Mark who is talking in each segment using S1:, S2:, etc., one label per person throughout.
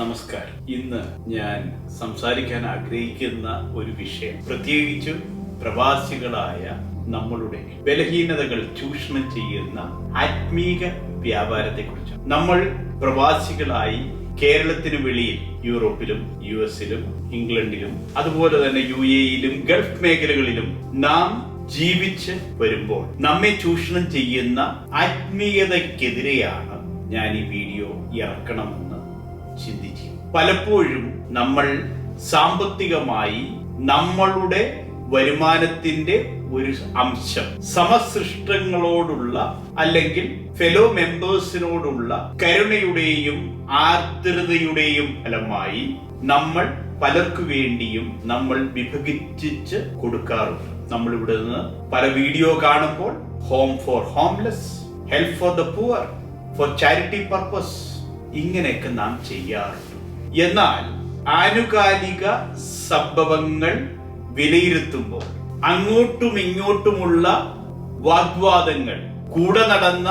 S1: നമസ്കാരം. ഇന്ന് ഞാൻ സംസാരിക്കാൻ ആഗ്രഹിക്കുന്ന ഒരു വിഷയം. പ്രത്യേകിച്ച് പ്രവാസികളായ നമ്മളുടെ ബലഹീനതകൾ ചൂഷണം ചെയ്യുന്ന ആത്മീക വ്യാപാരത്തെക്കുറിച്ച് നമ്മൾ പ്രവാസികളായി കേരളത്തിന് വെളിയിൽ യൂറോപ്പിലും യു എസിലും ഇംഗ്ലണ്ടിലും അതുപോലെ തന്നെ യു എയിലും ഗൾഫ് മേഖലകളിലും നാം ജീവിച്ച് വരുമ്പോൾ നമ്മെ ചൂഷണം ചെയ്യുന്ന ആത്മീയതയ്ക്കെതിരെയാണ് ഞാൻ ഈ വീഡിയോ ഇറക്കണമെന്ന് ചിന്തിച്ചു. പലപ്പോഴും നമ്മൾ സാമ്പത്തികമായി നമ്മളുടെ വരുമാനത്തിന്റെ ഒരു അംശം. സമസൃഷ്ടങ്ങളോടുള്ള അല്ലെങ്കിൽ ഫെലോ മെമ്പേഴ്സിനോടുള്ള കരുണയുടെയും ആർദ്രതയുടെയും ഫലമായി നമ്മൾ പലർക്കു വേണ്ടിയും നമ്മൾ വിഭജിച്ച് കൊടുക്കാറുണ്ട്. നമ്മൾ ഇവിടെ നിന്ന് പല വീഡിയോ കാണുമ്പോൾ home for homeless help for the poor for charity purpose ഇങ്ങനെയൊക്കെ നാം ചെയ്യാറുണ്ട്. എന്നാൽ ആനുകാലിക സംഭവങ്ങൾ വിലയിരുത്തുമ്പോൾ അങ്ങോട്ടും ഇങ്ങോട്ടുമുള്ള വാഗ്വാദങ്ങൾ കൂടെ നടന്ന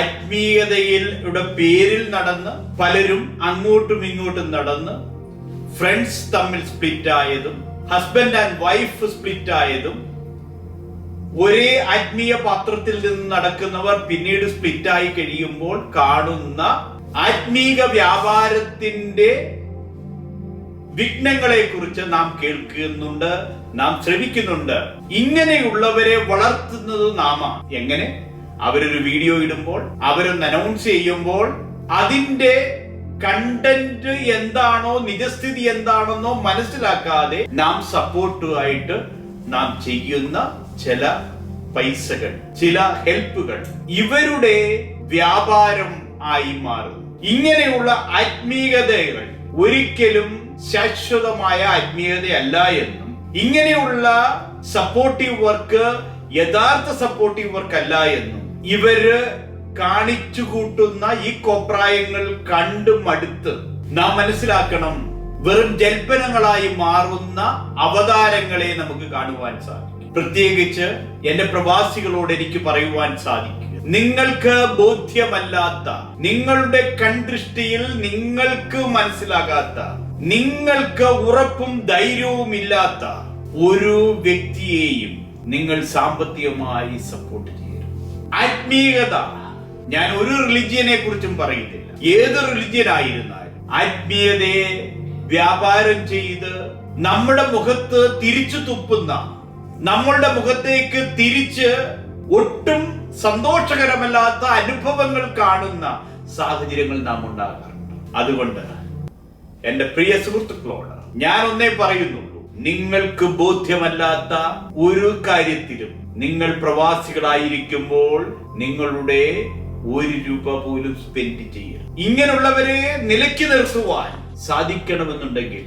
S1: ആത്മീയതയിലൂടെ പേരിൽ നടന്ന് പലരും അങ്ങോട്ടും ഇങ്ങോട്ടും നടന്ന് ഫ്രണ്ട്സ് തമ്മിൽ സ്പ്ലിറ്റ് ആയതും ഹസ്ബൻഡ് ആൻഡ് വൈഫ് സ്പ്ലിറ്റ് ആയതും ഒരേ ആത്മീയ പാത്രത്തിൽ നിന്ന് നടക്കുന്നവർ പിന്നീട് സ്പ്ലിറ്റ് ആയി കഴിയുമ്പോൾ കാണുന്ന ആത്മീക വ്യാപാരത്തിന്റെ വിഘ്നങ്ങളെ കുറിച്ച് നാം കേൾക്കുന്നുണ്ട് നാം ശ്രമിക്കുന്നുണ്ട് ഇങ്ങനെയുള്ളവരെ വളർത്തുന്നത് നാമ. എങ്ങനെ? അവരൊരു വീഡിയോ ഇടുമ്പോൾ അവരൊന്ന് അനൗൺസ് ചെയ്യുമ്പോൾ അതിന്റെ കണ്ടന്റ് എന്താണോ നിജസ്ഥിതി എന്താണെന്നോ മനസ്സിലാക്കാതെ നാം സപ്പോർട്ടുമായിട്ട് നാം ചെയ്യുന്ന ചില പൈസകൾ ചില ഹെൽപ്പുകൾ ഇവരുടെ വ്യാപാരം ആയി മാറും ഇങ്ങനെയുള്ള ആത്മീയതകൾ ഒരിക്കലും ശാശ്വതമായ ആത്മീയതയല്ല എന്നും ഇങ്ങനെയുള്ള സപ്പോർട്ടീവ് വർക്ക് യഥാർത്ഥ സപ്പോർട്ടീവ് വർക്ക് അല്ല എന്നും ഇവർ കാണിച്ചു കൂട്ടുന്ന ഈ കോപ്രായങ്ങൾ കണ്ടു മടുത്ത് നാം മനസ്സിലാക്കണം വെറും ജൽപ്പനങ്ങളായി മാറുന്ന അവതാരങ്ങളെ നമുക്ക് കാണുവാൻ സാധിക്കും. പ്രത്യേകിച്ച് എന്റെ പ്രവാസികളോട് എനിക്ക് പറയുവാൻ സാധിക്കും. നിങ്ങൾക്ക് ബോധ്യമല്ലാത്ത നിങ്ങളുടെ കൺദൃഷ്ടിയിൽ നിങ്ങൾക്ക് മനസ്സിലാകാത്ത നിങ്ങൾക്ക് ഉറപ്പും ധൈര്യവും ഇല്ലാത്ത ഒരു വ്യക്തിയെയും നിങ്ങൾ സാമ്പത്തികമായി സപ്പോർട്ട് ചെയ്യരുത്. ആത്മീയത ഞാൻ ഒരു റിലിജിയനെ കുറിച്ചും പറയുന്നില്ല. ഏത് റിലിജിയൻ ആയിരുന്നാലും ആത്മീയതയെ വ്യാപാരം ചെയ്ത് നമ്മുടെ മുഖത്ത് തിരിച്ചു തുപ്പുന്ന നമ്മളുടെ മുഖത്തേക്ക് തിരിച്ച് ഒട്ടും സന്തോഷകരമല്ലാത്ത അനുഭവങ്ങൾ കാണുന്ന സാഹചര്യങ്ങൾ നാം ഉണ്ടാകാറുണ്ട്. അതുകൊണ്ട് എന്റെ പ്രിയ സുഹൃത്തുക്കളോട് ഞാൻ ഒന്നേ പറയുന്നുള്ളൂ. നിങ്ങൾക്ക് ബോധ്യമല്ലാത്ത ഒരു കാര്യത്തിലും നിങ്ങൾ പ്രവാസികളായിരിക്കുമ്പോൾ നിങ്ങളുടെ ഒരു രൂപ പോലും സ്പെൻഡ് ചെയ്യരുത്. ഇങ്ങനെയുള്ളവരെ നിലയ്ക്ക് നിർത്തുവാൻ സാധിക്കണമെന്നുണ്ടെങ്കിൽ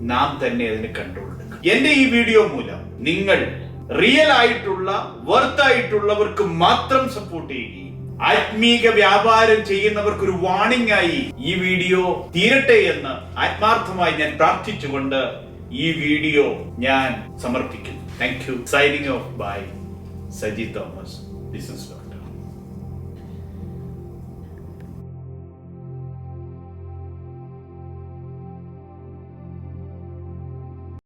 S1: നാം തന്നെ അതിന് കൺട്രോൾ എടുക്കും എന്റെ ഈ വീഡിയോ മൂലം നിങ്ങൾ റിയൽ ആയിട്ടുള്ള വർത്ത് ആയിട്ടുള്ളവർക്ക് മാത്രം സപ്പോർട്ട് ചെയ്യുകയും ആത്മീക വ്യാപാരം ചെയ്യുന്നവർക്ക് ഒരു വാണിംഗ് ആയി ഈ വീഡിയോ തീരട്ടെ എന്ന് ആത്മാർത്ഥമായി ഞാൻ പ്രാർത്ഥിച്ചുകൊണ്ട് ഈ വീഡിയോ ഞാൻ സമർപ്പിക്കുന്നു. Thank you signing off by Saji Thomas business